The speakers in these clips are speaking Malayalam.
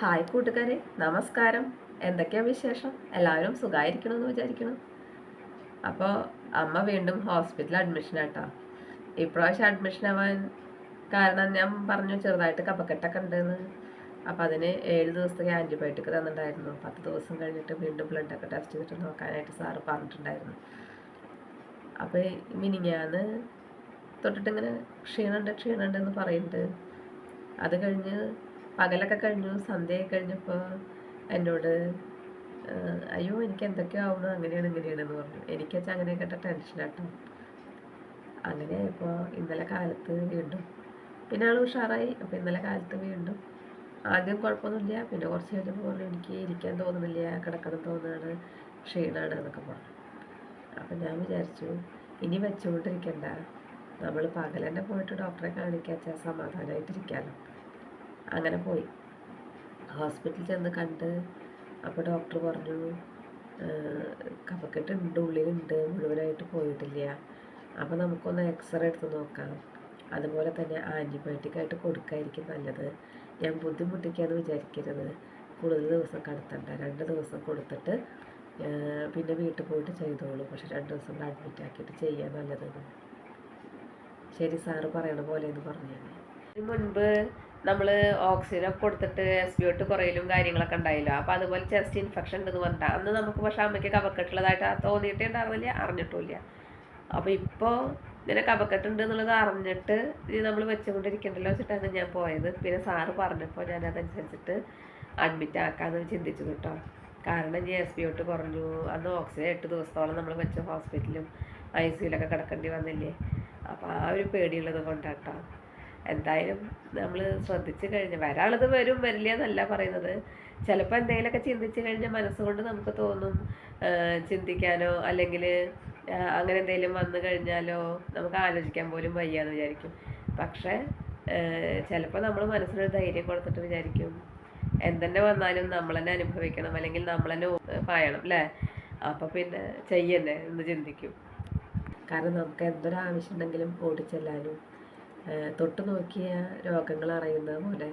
ഹായ് കൂട്ടുകാരെ നമസ്കാരം. എന്തൊക്കെയാ വിശേഷം? എല്ലാവരും സുഖമായിരിക്കണമെന്ന് വിചാരിക്കണം അപ്പോൾ അമ്മ വീണ്ടും ഹോസ്പിറ്റലിൽ അഡ്മിഷൻ ആട്ടോ ഇപ്രാവശ്യം അഡ്മിഷൻ ആവാൻ കാരണം ഞാൻ പറഞ്ഞു ചെറുതായിട്ട് കപ്പക്കെട്ടൊക്കെ ഉണ്ടെന്ന്. അപ്പോൾ അതിന് ഏഴ് ദിവസത്തേക്ക് ആന്റിബയോട്ടിക് തന്നിട്ടുണ്ടായിരുന്നു. പത്ത് ദിവസം കഴിഞ്ഞിട്ട് വീണ്ടും ബ്ലഡൊക്കെ ടെസ്റ്റ് ചെയ്തിട്ട് നോക്കാനായിട്ട് സാറ് പറഞ്ഞിട്ടുണ്ടായിരുന്നു. അപ്പോൾ മിനിങ്ങാന്ന് തൊട്ടിട്ടിങ്ങനെ ക്ഷീണമുണ്ട് ക്ഷീണമുണ്ടെന്ന് പറയുന്നുണ്ട്. അത് കഴിഞ്ഞ് പകലൊക്കെ കഴിഞ്ഞു സന്ധ്യയൊക്കെ കഴിഞ്ഞപ്പോൾ എന്നോട് അയ്യോ എനിക്ക് എന്തൊക്കെയോ ആവുന്നു അങ്ങനെയാണ് ഇങ്ങനെയാണെന്ന് പറഞ്ഞു. എനിക്ക് വെച്ചാൽ അങ്ങനെ കേട്ട ടെൻഷനാട്ടോ അങ്ങനെ ഇപ്പോൾ ഇന്നലെ കാലത്ത് വീണ്ടും പിന്നെ ആൾ ഉഷാറായി. അപ്പോൾ ഇന്നലെ കാലത്ത് വീണ്ടും ആദ്യം കുഴപ്പമൊന്നുമില്ല പിന്നെ കുറച്ച് കഴിഞ്ഞപ്പോൾ പറഞ്ഞു എനിക്ക് ഇരിക്കാൻ തോന്നുന്നില്ല കിടക്കണം തോന്നുകയാണ് ക്ഷീണമാണ് എന്നൊക്കെ പറഞ്ഞു. അപ്പം ഞാൻ വിചാരിച്ചു ഇനി വെച്ചുകൊണ്ടിരിക്കണ്ട. നമ്മൾ പകൽ തന്നെ പോയിട്ട് ഡോക്ടറെ കാണിക്കാച്ചാൽ സമാധാനമായിട്ടിരിക്കാമല്ലോ അങ്ങനെ പോയി. ഹോസ്പിറ്റലിൽ ചെന്ന് കണ്ട് അപ്പോൾ ഡോക്ടർ പറഞ്ഞു കഫക്കെട്ടുണ്ട് ഉള്ളിലുണ്ട് മുഴുവനായിട്ട് പോയിട്ടില്ല. അപ്പോൾ നമുക്കൊന്ന് എക്സ്റേ എടുത്ത് നോക്കാം. അതുപോലെ തന്നെ ആന്റിബയോട്ടിക് ആയിട്ട് കൊടുക്കായിരിക്കും നല്ലത്. ഞാൻ ബുദ്ധിമുട്ടിക്കാന്ന് വിചാരിക്കരുത്. കൂടുതൽ ദിവസം കടത്തണ്ട. രണ്ട് ദിവസം കൊടുത്തിട്ട് പിന്നെ വീട്ടിൽ പോയിട്ട് ചെയ്തോളൂ. പക്ഷെ രണ്ട് ദിവസം കൂടെ അഡ്മിറ്റ് ആക്കിയിട്ട് ചെയ്യാൻ നല്ലതെന്ന് ശരി സാറ് പറയണ പോലെ എന്ന് പറഞ്ഞു മുൻപ് നമ്മൾ ഓക്സിജനൊക്കെ കൊടുത്തിട്ട് എസ് ബി ഒട്ട് കുറയിലും കാര്യങ്ങളൊക്കെ ഉണ്ടായില്ല. അപ്പോൾ അതുപോലെ ചെസ്റ്റ് ഇൻഫെക്ഷൻ ഉണ്ടെന്ന് പറഞ്ഞിട്ട്. അന്ന് നമുക്ക് പക്ഷേ അമ്മയ്ക്ക് കഫക്കെട്ടുള്ളതായിട്ട് തോന്നിയിട്ടേ ഉണ്ടായിരുന്നില്ല അറിഞ്ഞിട്ടുമില്ല. അപ്പോൾ ഇപ്പോൾ ഇങ്ങനെ കഫക്കെട്ടുണ്ട് എന്നുള്ളത് അറിഞ്ഞിട്ട് നമ്മൾ വെച്ചുകൊണ്ടിരിക്കണ്ടല്ലോ വെച്ചിട്ടാണ് ഞാൻ പോയത്. പിന്നെ സാറ് പറഞ്ഞപ്പോൾ ഞാൻ അതനുസരിച്ചിട്ട് അഡ്മിറ്റ് ആക്കാമെന്ന് ചിന്തിച്ചു കേട്ടോ. കാരണം ഇനി എസ് ബി ഒട്ട് കുറഞ്ഞു. അന്ന് ഓക്സിജൻ എട്ട് ദിവസത്തോളം നമ്മൾ വെച്ച ഹോസ്പിറ്റലും ഐ സിയിലൊക്കെ കിടക്കേണ്ടി വന്നില്ലേ. അപ്പോൾ ആ ഒരു പേടിയുള്ളത് കൊണ്ടാട്ടോ. എന്തായാലും നമ്മൾ ശ്രദ്ധിച്ചു കഴിഞ്ഞാൽ വരാളത് വരും വരില്ല എന്നല്ല പറയുന്നത്. ചിലപ്പോൾ എന്തെങ്കിലുമൊക്കെ ചിന്തിച്ചു കഴിഞ്ഞാൽ മനസ്സുകൊണ്ട് നമുക്ക് തോന്നും ചിന്തിക്കാനോ അല്ലെങ്കിൽ അങ്ങനെ എന്തെങ്കിലും വന്നു കഴിഞ്ഞാലോ നമുക്ക് ആലോചിക്കാൻ പോലും വയ്യാന്ന് വിചാരിക്കും. പക്ഷേ ചിലപ്പോൾ നമ്മൾ മനസ്സിനൊരു ധൈര്യം കൊടുത്തിട്ട് വിചാരിക്കും എന്തെന്നെ വന്നാലും നമ്മൾ തന്നെ അനുഭവിക്കണം അല്ലെങ്കിൽ നമ്മൾ തന്നെ പായണം അല്ലേ അപ്പോൾ പിന്നെ ചെയ്യന്നെ എന്ന് ചിന്തിക്കും. കാരണം നമുക്ക് എന്തൊരു ആവശ്യം ഉണ്ടെങ്കിലും ഓടിച്ചെല്ലാനും തൊട്ട് നോക്കിയ രോഗങ്ങൾ അറിയുന്ന പോലെ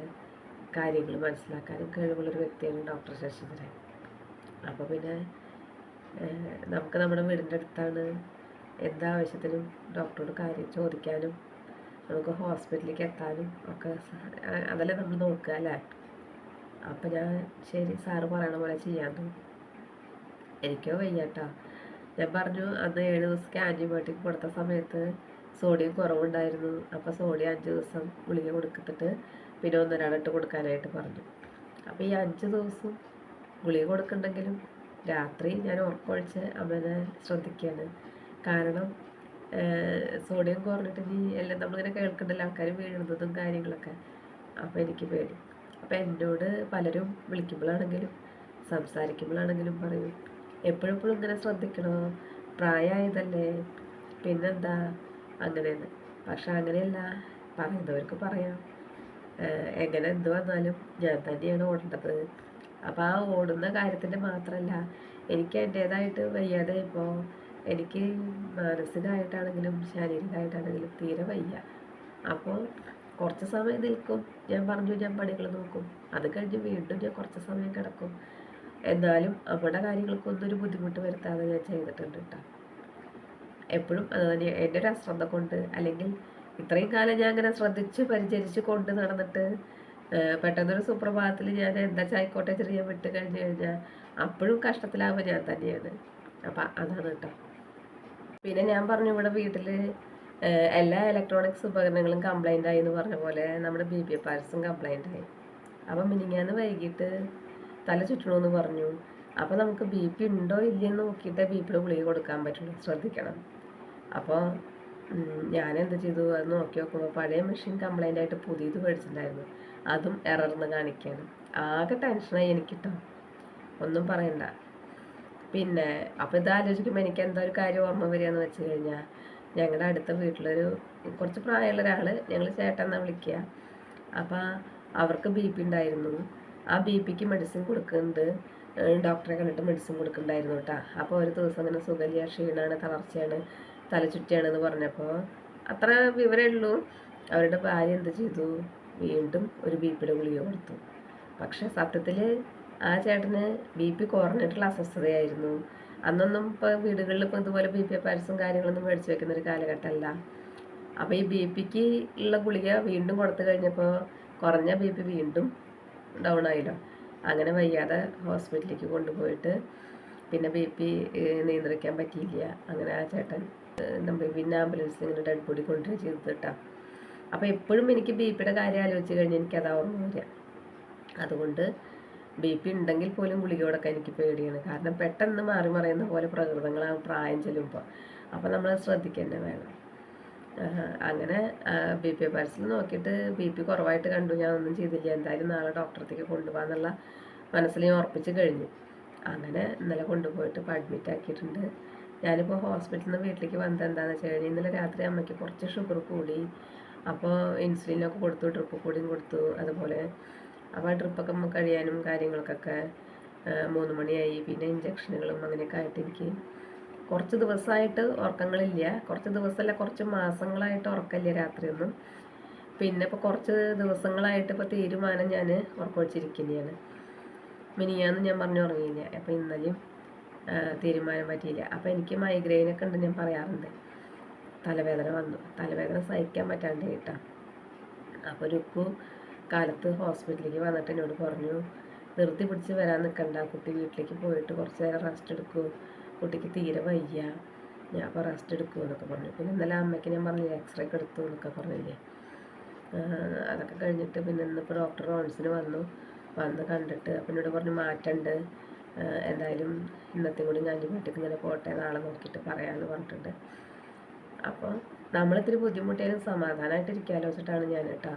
കാര്യങ്ങൾ മനസ്സിലാക്കാനും കഴിവുള്ളൊരു വ്യക്തിയാണ് ഡോക്ടർ ശശിധരൻ. അപ്പോൾ പിന്നെ നമുക്ക് നമ്മുടെ വീടിന്റെ അടുത്താണ് എന്താവശ്യത്തിനും ഡോക്ടറോട് കാര്യം ചോദിക്കാനും നമുക്ക് ഹോസ്പിറ്റലിലേക്ക് എത്താനും ഒക്കെ അതെല്ലാം നമ്മൾ നോക്കുക അല്ലേ? അപ്പം ഞാൻ ശരി സാറ് പറയണ പോലെ ചെയ്യാൻ തോന്നും. എനിക്കോ വയ്യാട്ടോ. ഞാൻ പറഞ്ഞു അന്ന് ഏഴ് ദിവസത്തേക്ക് ആന്റിബയോട്ടിക് കൊടുത്ത സമയത്ത് സോഡിയം കുറവുണ്ടായിരുന്നു. അപ്പോൾ സോഡിയം അഞ്ച് ദിവസം ഗുളിക കൊടുത്തിട്ട് പിന്നെ ഒന്നൊരാളിട്ട് കൊടുക്കാനായിട്ട് പറഞ്ഞു. അപ്പോൾ ഈ അഞ്ച് ദിവസം ഗുളിക കൊടുക്കണ്ടെങ്കിലും രാത്രി ഞാൻ ഉറക്കൊഴിച്ച് അമ്മനെ ശ്രദ്ധിക്കുകയാണ് കാരണം സോഡിയം കുറഞ്ഞിട്ട് ഇനി എല്ലാം നമ്മളിങ്ങനെ കേൾക്കണ്ടല്ലോ ആൾക്കാർ വീഴുന്നതും കാര്യങ്ങളൊക്കെ. അപ്പോൾ എനിക്ക് പേടി. അപ്പോൾ എന്നോട് പലരും വിളിക്കുമ്പോഴാണെങ്കിലും സംസാരിക്കുമ്പോഴാണെങ്കിലും പറയും. എപ്പോഴും എപ്പോഴും ഇങ്ങനെ ശ്രദ്ധിക്കണോ? പ്രായമായതല്ലേ പിന്നെന്താ? അങ്ങനെയെന്ന് പക്ഷെ അങ്ങനെയല്ല. പറയുന്നവർക്ക് പറയാം. എങ്ങനെ എന്ത് വന്നാലും ഞാൻ തന്നെയാണ് ഓടേണ്ടത്. അപ്പോൾ ആ ഓടുന്ന കാര്യത്തിന്റെ മാത്രമല്ല എനിക്ക് എന്റേതായിട്ട് വയ്യാതെ ഇപ്പോൾ എനിക്ക് മാനസികമായിട്ടാണെങ്കിലും ശാരീരികമായിട്ടാണെങ്കിലും തീരെ വയ്യ. അപ്പോൾ കുറച്ച് സമയം നിൽക്കും. ഞാൻ പറഞ്ഞു ഞാൻ പണികൾ നോക്കും. അത് കഴിഞ്ഞ് വീണ്ടും ഞാൻ കുറച്ച് സമയം കിടക്കും. എന്നാലും അവിടെ കാര്യങ്ങൾക്കൊന്നും ഒരു ബുദ്ധിമുട്ട് വരുത്താതെ ഞാൻ ചെയ്തിട്ടുണ്ട് കേട്ടോ എപ്പോഴും അത് തന്നെ എന്റെ ഒരു അശ്രദ്ധ കൊണ്ട് അല്ലെങ്കിൽ ഇത്രയും കാലം ഞാൻ അങ്ങനെ ശ്രദ്ധിച്ച് പരിചരിച്ച് കൊണ്ട് നടന്നിട്ട് പെട്ടെന്നൊരു സുപ്രഭാതത്തിൽ ഞാൻ എന്താ ചായിക്കോട്ടെ ചെറിയ വിട്ട് കഴിഞ്ഞ് കഴിഞ്ഞാൽ അപ്പോഴും കഷ്ടത്തിലാവുക ഞാൻ തന്നെയാണ്. അപ്പം അതാണ് കേട്ടോ. പിന്നെ ഞാൻ പറഞ്ഞു ഇവിടെ വീട്ടിൽ എല്ലാ ഇലക്ട്രോണിക്സ് ഉപകരണങ്ങളും കംപ്ലൈന്റ് ആയി എന്ന് പറഞ്ഞ പോലെ നമ്മുടെ ബി പി പാരസും കംപ്ലൈന്റ് ആയി. അപ്പം മിനിങ്ങാന്ന് വൈകിട്ട് തല ചുറ്റണമെന്ന് പറഞ്ഞു. അപ്പോൾ നമുക്ക് ബി പി ഉണ്ടോ ഇല്ലയെന്ന് നോക്കിയിട്ട് ബി പിയുടെ ഗുളിക കൊടുക്കാൻ പറ്റുള്ളൂ. ശ്രദ്ധിക്കണം. അപ്പോൾ ഞാൻ എന്ത് ചെയ്തു? അത് നോക്കി നോക്കുമ്പോൾ പഴയ മെഷീൻ കംപ്ലൈന്റ് ആയിട്ട് പുതിയത് മേടിച്ചിട്ടുണ്ടായിരുന്നു. അതും എറർന്ന് കാണിക്കുകയാണ് ആകെ ടെൻഷനായി എനിക്കിട്ടോ. ഒന്നും പറയണ്ട. പിന്നെ അപ്പോൾ ഇത് ആലോചിക്കുമ്പോൾ എനിക്ക് എന്താ ഒരു കാര്യം ഓർമ്മ വരികയെന്ന് വെച്ച് കഴിഞ്ഞാൽ ഞങ്ങളുടെ അടുത്ത വീട്ടിലൊരു കുറച്ച് പ്രായമുള്ള ഒരാൾ ഞങ്ങൾ ചേട്ടൻ എന്നാ വിളിക്കുക അപ്പോൾ അവർക്ക് ബി പി ഉണ്ടായിരുന്നു. ആ ബി പിക്ക് മെഡിസിൻ കൊടുക്കുന്നുണ്ട്. ഡോക്ടറെ കണ്ടിട്ട് മെഡിസിൻ കൊടുക്കുന്നുണ്ടായിരുന്നു കേട്ടോ അപ്പോൾ ഒരു ദിവസം ഇങ്ങനെ സുഖലിയ ക്ഷീണമാണ് തളർച്ചയാണ്. തലചുറ്റിയാണെന്ന് പറഞ്ഞപ്പോൾ അത്ര വിവരമേ ഉള്ളൂ അവരുടെ ഭാര്യ എന്ത് ചെയ്തു? വീണ്ടും ഒരു ബി പിയുടെ ഗുളിക കൊടുത്തു. പക്ഷെ സത്യത്തിൽ ആ ചേട്ടന് ബി പി കുറഞ്ഞിട്ടുള്ള അസ്വസ്ഥതയായിരുന്നു. അന്നൊന്നും ഇപ്പോൾ വീടുകളിൽ ഇപ്പോൾ ഇതുപോലെ ബി പി പാരസും കാര്യങ്ങളൊന്നും മേടിച്ച് വെക്കുന്ന ഒരു കാലഘട്ടമല്ല. അപ്പോൾ ഈ ബി പിക്ക് ഉള്ള ഗുളിക വീണ്ടും കൊടുത്തു കഴിഞ്ഞപ്പോൾ കുറഞ്ഞ ബി പി വീണ്ടും ഡൗൺ ആയില്ലോ. അങ്ങനെ വയ്യാതെ ഹോസ്പിറ്റലിലേക്ക് കൊണ്ടുപോയിട്ട് പിന്നെ ബി പി നിയന്ത്രിക്കാൻ പറ്റിയില്ല. അങ്ങനെ ആ ചേട്ടൻ നമ്മൾ പിന്നെ ആംബുലൻസിൽ ഇങ്ങനെ ഡെഡ് ബോഡി കൊണ്ടുവരിക ചെയ്തു കേട്ടോ. അപ്പോൾ എപ്പോഴും എനിക്ക് ബി പിയുടെ കാര്യം ആലോചിച്ച് കഴിഞ്ഞാൽ എനിക്കത് ഓർമ്മ വരിക. അതുകൊണ്ട് ബി പി ഉണ്ടെങ്കിൽ പോലും ഗുളിക കൊടുക്കാൻ എനിക്ക് പേടിയാണ്. കാരണം പെട്ടെന്ന് മാറി മറിയുന്ന പോലെ പ്രകൃതങ്ങളാണ് പ്രായം ചെല്ലുമ്പോൾ. അപ്പോൾ നമ്മൾ ശ്രദ്ധിക്കുക വേണം. അങ്ങനെ ബി പി പാരസിൽ നോക്കിയിട്ട് ബി പി കുറവായിട്ട് കണ്ടു. ഞാൻ ഒന്നും ചെയ്തില്ല. എന്തായാലും നാളെ ഡോക്ടറത്തേക്ക് കൊണ്ടുപോകാന്നുള്ള മനസ്സിൽ ഞാൻ ഉറപ്പിച്ച് കഴിഞ്ഞു. അങ്ങനെ ഇന്നലെ കൊണ്ടുപോയിട്ട് ഇപ്പോൾ അഡ്മിറ്റ് ആക്കിയിട്ടുണ്ട്. ഞാനിപ്പോൾ ഹോസ്പിറ്റലിൽ നിന്ന് വീട്ടിലേക്ക് വന്നത് എന്താണെന്ന് വെച്ച് കഴിഞ്ഞാൽ ഇന്നലെ രാത്രി അമ്മയ്ക്ക് കുറച്ച് ഷുഗർ കൂടി. അപ്പോൾ ഇൻസുലിനൊക്കെ കൊടുത്തു ഡ്രിപ്പ് കൂടിയും കൊടുത്തു. അതുപോലെ അപ്പോൾ ആ ട്രിപ്പൊക്കെ കഴിയാനും കാര്യങ്ങൾക്കൊക്കെ മൂന്ന് മണിയായി. പിന്നെ ഇഞ്ചക്ഷനുകളും അങ്ങനെയൊക്കെ ആയിട്ട് എനിക്ക് കുറച്ച് ദിവസമായിട്ട് ഉറക്കങ്ങളില്ല. കുറച്ച് ദിവസമല്ല കുറച്ച് മാസങ്ങളായിട്ട് ഉറക്കമില്ല രാത്രിയൊന്നും. പിന്നെ ഇപ്പോൾ കുറച്ച് ദിവസങ്ങളായിട്ട് ഇപ്പോൾ തീരുമാനം ഞാൻ ഉറക്കൊഴിച്ചിരിക്കുന്നതാണ് മിനിയാന്ന് ഞാൻ പറഞ്ഞു ഉറങ്ങിയില്ല. അപ്പോൾ ഇന്നലെയും തീരുമാനം പറ്റിയില്ല. അപ്പോൾ എനിക്ക് മൈഗ്രെയിനൊക്കെ ഉണ്ട് ഞാൻ പറയാറുണ്ട്. തലവേദന വന്നു. തലവേദന സഹിക്കാൻ പറ്റാണ്ട് കേട്ടാ. അപ്പോൾ ഉപ്പു കാലത്ത് ഹോസ്പിറ്റലിലേക്ക് വന്നിട്ട് എന്നോട് പറഞ്ഞു നിർത്തി പിടിച്ച് വരാൻ നിൽക്കണ്ട കുട്ടി വീട്ടിലേക്ക് പോയിട്ട് കുറച്ച് നേരം റെസ്റ്റ് എടുക്കൂ. കുട്ടിക്ക് തീരെ വയ്യ. ഞാൻ അപ്പോൾ റെസ്റ്റ് എടുക്കൂ എന്നൊക്കെ പറഞ്ഞു. പിന്നെ ഇന്നലെ അമ്മയ്ക്ക് ഞാൻ പറഞ്ഞില്ലേ എക്സ്റേ ഒക്കെ എടുത്തു എന്നൊക്കെ പറഞ്ഞില്ലേ. അതൊക്കെ കഴിഞ്ഞിട്ട് പിന്നെ ഇന്നിപ്പോൾ ഡോക്ടർ റോൺസിന് വന്നു. വന്ന് കണ്ടിട്ട് അപ്പം എന്നോട് പറഞ്ഞു മാറ്റമുണ്ട് ആഹ് എന്തായാലും ഇന്നത്തെ കൂടി ആന്റിബയോട്ടിക് ഇങ്ങനെ പോട്ടെ നാളെ നോക്കിയിട്ട് പറയാമെന്ന് പറഞ്ഞിട്ടുണ്ട്. അപ്പോൾ നമ്മളിത്തിരി ബുദ്ധിമുട്ടിയാലും സമാധാനമായിട്ട് ഇരിക്കാമല്ലോ വെച്ചിട്ടാണ് ഞാൻ കേട്ടോ.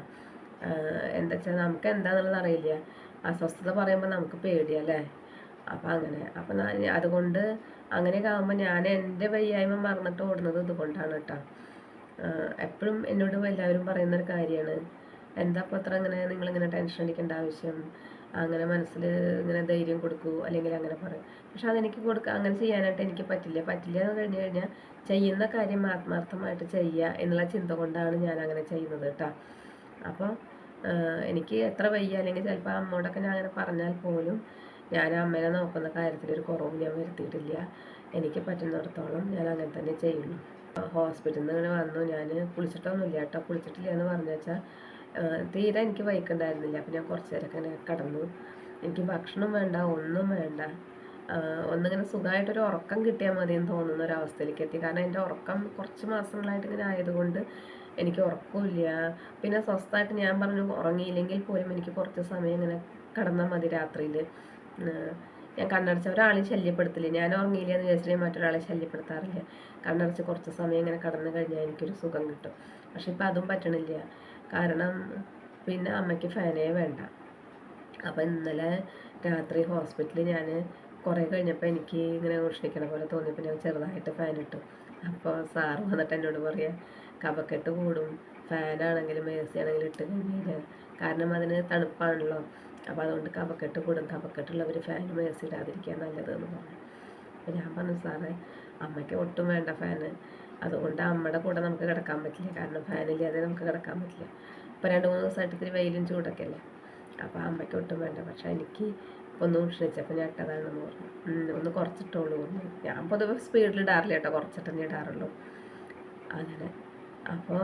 എന്താ വെച്ചാൽ നമുക്ക് എന്താണെന്നുള്ളത് അറിയില്ല. അസ്വസ്ഥത പറയുമ്പോൾ നമുക്ക് പേടിയല്ലേ അപ്പം അങ്ങനെ. അപ്പം അതുകൊണ്ട് അങ്ങനെയൊക്കെ ആകുമ്പോൾ ഞാൻ എന്റെ വയ്യായ്മ മറന്നിട്ട് ഓടുന്നത് ഇതുകൊണ്ടാണ് കേട്ടോ. എപ്പോഴും എന്നോട് എല്ലാവരും പറയുന്ന ഒരു കാര്യമാണ്. എന്താ അപ്പോൾ അത്ര അങ്ങനെ നിങ്ങളിങ്ങനെ ടെൻഷൻ അടിക്കേണ്ട ആവശ്യം? അങ്ങനെ മനസ്സിൽ ഇങ്ങനെ ധൈര്യം കൊടുക്കൂ അല്ലെങ്കിൽ അങ്ങനെ പറയും. പക്ഷെ അതെനിക്ക് കൊടുക്കുക അങ്ങനെ ചെയ്യാനായിട്ട് എനിക്ക് പറ്റില്ല. പറ്റില്ല എന്ന് പറഞ്ഞു കഴിഞ്ഞാൽ ചെയ്യുന്ന കാര്യം ആത്മാർത്ഥമായിട്ട് ചെയ്യുക എന്നുള്ള ചിന്ത കൊണ്ടാണ് ഞാൻ അങ്ങനെ ചെയ്യുന്നത് കേട്ടോ. അപ്പോൾ എനിക്ക് എത്ര വയ്യ അല്ലെങ്കിൽ ചിലപ്പോൾ അമ്മോടൊക്കെ ഞാൻ അങ്ങനെ പറഞ്ഞാൽ പോലും ഞാൻ അമ്മേനെ നോക്കുന്ന കാര്യത്തിൽ ഒരു കുറവും ഞാൻ വരുത്തിയിട്ടില്ല. എനിക്ക് പറ്റുന്നിടത്തോളം ഞാൻ അങ്ങനെ തന്നെ ചെയ്യുള്ളൂ ഹോസ്പിറ്റലിൽ നിന്ന് വന്നു. ഞാൻ കുളിച്ചിട്ടൊന്നുമില്ല കേട്ടോ. കുളിച്ചിട്ടില്ല എന്ന് പറഞ്ഞു വെച്ചാൽ തീരെ എനിക്ക് വൈക്കുണ്ടായിരുന്നില്ല. അപ്പം ഞാൻ കുറച്ച് നേരമൊക്കെ ഇങ്ങനെ കിടന്നു. എനിക്ക് ഭക്ഷണം വേണ്ട ഒന്നും വേണ്ട. ഒന്നിങ്ങനെ സുഖമായിട്ടൊരു ഉറക്കം കിട്ടിയാൽ മതി എന്ന് തോന്നുന്ന ഒരു അവസ്ഥയിലേക്ക് എത്തി. കാരണം എന്റെ ഉറക്കം കുറച്ച് മാസങ്ങളായിട്ട് ഇങ്ങനെ ആയതുകൊണ്ട് എനിക്ക് ഉറക്കമില്ല പിന്നെ സ്വസ്ഥമായിട്ട് ഞാൻ പറഞ്ഞു ഉറങ്ങിയില്ലെങ്കിൽ പോലും എനിക്ക് കുറച്ച് സമയം ഇങ്ങനെ കിടന്നാൽ മതി രാത്രിയിൽ ഞാൻ കണ്ണടച്ച ഒരാളെയും ശല്യപ്പെടുത്തില്ല. ഞാൻ ഉറങ്ങിയില്ല എന്ന് വിചാരിച്ചിട്ട് മറ്റൊരാളെ ശല്യപ്പെടുത്താറില്ല. കണ്ണടച്ച് കുറച്ച് സമയം ഇങ്ങനെ കടന്നു കഴിഞ്ഞാൽ എനിക്കൊരു സുഖം കിട്ടും. പക്ഷെ ഇപ്പം അതും പറ്റണില്ല. കാരണം പിന്നെ അമ്മയ്ക്ക് ഫാനേ വേണ്ട. അപ്പോൾ ഇന്നലെ രാത്രി ഹോസ്പിറ്റലിൽ ഞാൻ കുറേ കഴിഞ്ഞപ്പോൾ എനിക്ക് ഇങ്ങനെ ഉഷ്ണിക്കണ പോലെ തോന്നിയപ്പോൾ ഞാൻ ചെറുതായിട്ട് ഫാൻ ഇട്ടു. അപ്പോൾ സാറ് വന്നിട്ട് എന്നോട് പറയാ കഫക്കെട്ട് കൂടും. ഫാനാണെങ്കിലും എ സി ആണെങ്കിലും ഇട്ട് കഴിഞ്ഞാൽ കാരണം അതിന് തണുപ്പാണല്ലോ. അപ്പോൾ അതുകൊണ്ട് കഫക്കെട്ട് കൂടും. കഫക്കെട്ടുള്ളവർ ഫാനും എ സി ഇടാതിരിക്കാൻ നല്ലതെന്ന് പറഞ്ഞു. ഞാൻ പറഞ്ഞു സാറേ അമ്മയ്ക്ക് ഒട്ടും വേണ്ട ഫാന്. അതുകൊണ്ട് അമ്മയുടെ കൂടെ നമുക്ക് കിടക്കാൻ പറ്റില്ല. കാരണം ഫാനില്ലാതെ നമുക്ക് കിടക്കാൻ പറ്റില്ല. ഇപ്പോൾ രണ്ട് മൂന്ന് ദിവസമായിട്ട് ഇത്തിരി വെയിലും ചൂടൊക്കെ അല്ലേ? അപ്പോൾ അമ്മയ്ക്ക് ഒട്ടും വേണ്ട. പക്ഷേ എനിക്ക് ഒന്ന് ക്ഷണിച്ചപ്പോൾ ഞാൻ ഇട്ടതാണെന്ന് പറഞ്ഞു. ഒന്ന് കുറച്ചിട്ടുള്ളൂ ഞാൻ പൊതുവെ സ്പീഡിൽ ഇടാറില്ല കേട്ടോ. കുറച്ചിട്ടേ ഇടാറുള്ളൂ. അങ്ങനെ. അപ്പോൾ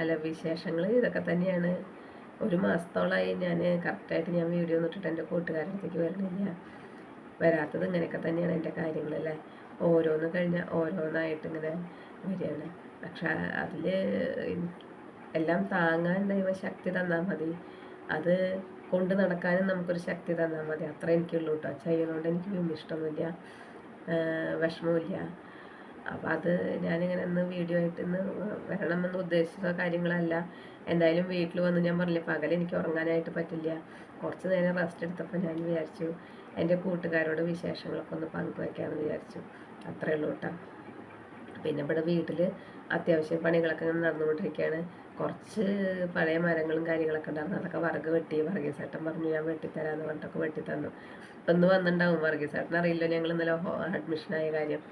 അല്ല വിശേഷങ്ങൾ ഇതൊക്കെ തന്നെയാണ്. ഒരു മാസത്തോളമായി ഞാൻ കറക്റ്റായിട്ട് ഞാൻ വീഡിയോ ഒന്നും ഇട്ടിട്ട് എന്റെ കൂട്ടുകാരന്റെ വരണില്ല. വരാത്തത് ഇങ്ങനെയൊക്കെ തന്നെയാണ് എന്റെ കാര്യങ്ങളല്ലേ? ഓരോന്ന് കഴിഞ്ഞാൽ ഓരോന്നായിട്ട് ഇങ്ങനെ വരികയാണ്. പക്ഷെ അതിൽ എല്ലാം താങ്ങാൻ ദൈവശക്തി തന്നാൽ മതി. അത് കൊണ്ട് നടക്കാനും നമുക്കൊരു ശക്തി തന്നാൽ മതി. അത്ര എനിക്കുള്ളൂ കേട്ടോ ചെയ്യുന്നതുകൊണ്ട് എനിക്ക് വിമിഷ്ടമൊന്നുമില്ല വിഷമമില്ല അപ്പോൾ അത് ഞാനിങ്ങനെ ഇന്ന് വീഡിയോ ആയിട്ട് ഇന്ന് വരണമെന്ന് ഉദ്ദേശിച്ച കാര്യങ്ങളല്ല. എന്തായാലും വീട്ടിൽ വന്ന് ഞാൻ പറഞ്ഞില്ല പകൽ എനിക്ക് ഉറങ്ങാനായിട്ട് പറ്റില്ല. കുറച്ച് നേരം റെസ്റ്റ് എടുത്തപ്പോൾ ഞാൻ വിചാരിച്ചു എന്റെ കൂട്ടുകാരോട് വിശേഷങ്ങളൊക്കെ ഒന്ന് പങ്കുവയ്ക്കാമെന്ന് വിചാരിച്ചു. അത്രേ ഉള്ളൂ കേട്ടോ. പിന്നെ ഇവിടെ വീട്ടിൽ അത്യാവശ്യം പണികളൊക്കെ ഇങ്ങനെ നടന്നുകൊണ്ടിരിക്കുകയാണ്. കുറച്ച് പഴയ മരങ്ങളും കാര്യങ്ങളൊക്കെ ഉണ്ടായിരുന്നു. അതൊക്കെ വറക് വെട്ടി. വർഗീസേട്ടൻ പറഞ്ഞു ഞാൻ വെട്ടിത്തരാമെന്ന് പറഞ്ഞിട്ടൊക്കെ വെട്ടിത്തന്നു. അപ്പം ഇന്ന് വന്നിട്ടുണ്ടാവും വർഗീസേട്ടൻ അറിയില്ല. ഞങ്ങൾ ഇന്നലെ അഡ്മിഷനായ കാര്യം.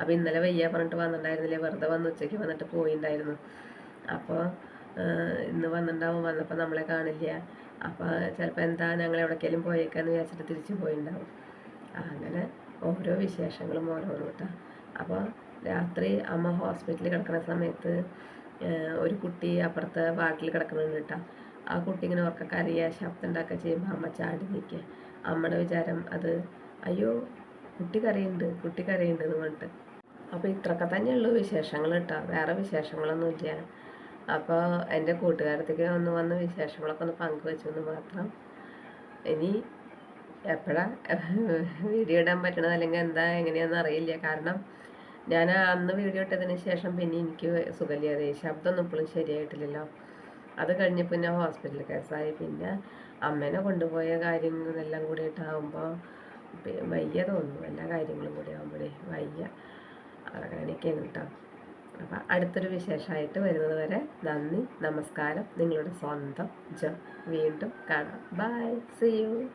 അപ്പോൾ ഇന്നലെ വയ്യ പറഞ്ഞിട്ട് വന്നിട്ടുണ്ടായിരുന്നില്ലേ? വെറുതെ വന്ന് ഉച്ചയ്ക്ക് വന്നിട്ട് പോയിണ്ടായിരുന്നു. അപ്പോൾ ഇന്ന് വന്നിട്ടുണ്ടാവും. വന്നപ്പോൾ നമ്മളെ കാണില്ല. അപ്പോൾ ചിലപ്പോൾ എന്താ ഞങ്ങൾ എവിടേക്കെങ്കിലും പോയേക്കാന്ന് വിചാരിച്ചിട്ട് തിരിച്ചു പോയിണ്ടാവും. അങ്ങനെ ഓരോ വിശേഷങ്ങളും ഓരോരോ കേട്ടോ അപ്പോൾ രാത്രി അമ്മ ഹോസ്പിറ്റലിൽ കിടക്കുന്ന സമയത്ത് ഒരു കുട്ടി അപ്പുറത്തെ വാർഡിൽ കിടക്കുന്നുണ്ട് കേട്ടോ ആ കുട്ടി ഇങ്ങനെ ഉറക്ക കരയുക ശബ്ദം ഉണ്ടാക്കുക ചെയ്യുമ്പോൾ അമ്മ ചാടി നിൽക്കുക. അമ്മയുടെ വിചാരം അത് അയ്യോ കുട്ടി കരയുണ്ട് കുട്ടി കരയുണ്ട് എന്ന് പറഞ്ഞിട്ട്. അപ്പോൾ ഇത്രയൊക്കെ തന്നെയുള്ളൂ വിശേഷങ്ങൾ കേട്ടോ വേറെ വിശേഷങ്ങളൊന്നുമില്ല അപ്പോൾ എന്റെ കൂട്ടുകാരത്തേക്ക് ഒന്ന് വന്ന വിശേഷങ്ങളൊക്കെ ഒന്ന് പങ്കുവെച്ചു എന്ന് മാത്രം. ഇനി എപ്പോഴാ? വീഡിയോ ഇടാൻ പറ്റണത് അല്ലെങ്കിൽ എന്താ എങ്ങനെയാണെന്ന് അറിയില്ല. കാരണം ഞാൻ അന്ന് വീഡിയോ ഇട്ടതിന് ശേഷം പിന്നെ എനിക്ക് സുഖമില്ലാതെ ശബ്ദമൊന്നും ഇപ്പോഴും ശരിയായിട്ടില്ലല്ലോ. അത് കഴിഞ്ഞ് പിന്നെ ഹോസ്പിറ്റൽ കേസായി. പിന്നെ അമ്മേനെ കൊണ്ടുപോയ കാര്യങ്ങളെല്ലാം കൂടിയിട്ടാകുമ്പോൾ വയ്യ തോന്നുന്നു. എല്ലാ കാര്യങ്ങളും കൂടി ആകുമ്പോഴേ വയ്യ. അങ്ങനെയൊക്കെയാണ് കേട്ടോ. അപ്പം അടുത്തൊരു വിശേഷമായിട്ട് വരുന്നത് വരെ നന്ദി നമസ്കാരം. നിങ്ങളുടെ സ്വന്തം ജ. വീണ്ടും കാണാം. By C U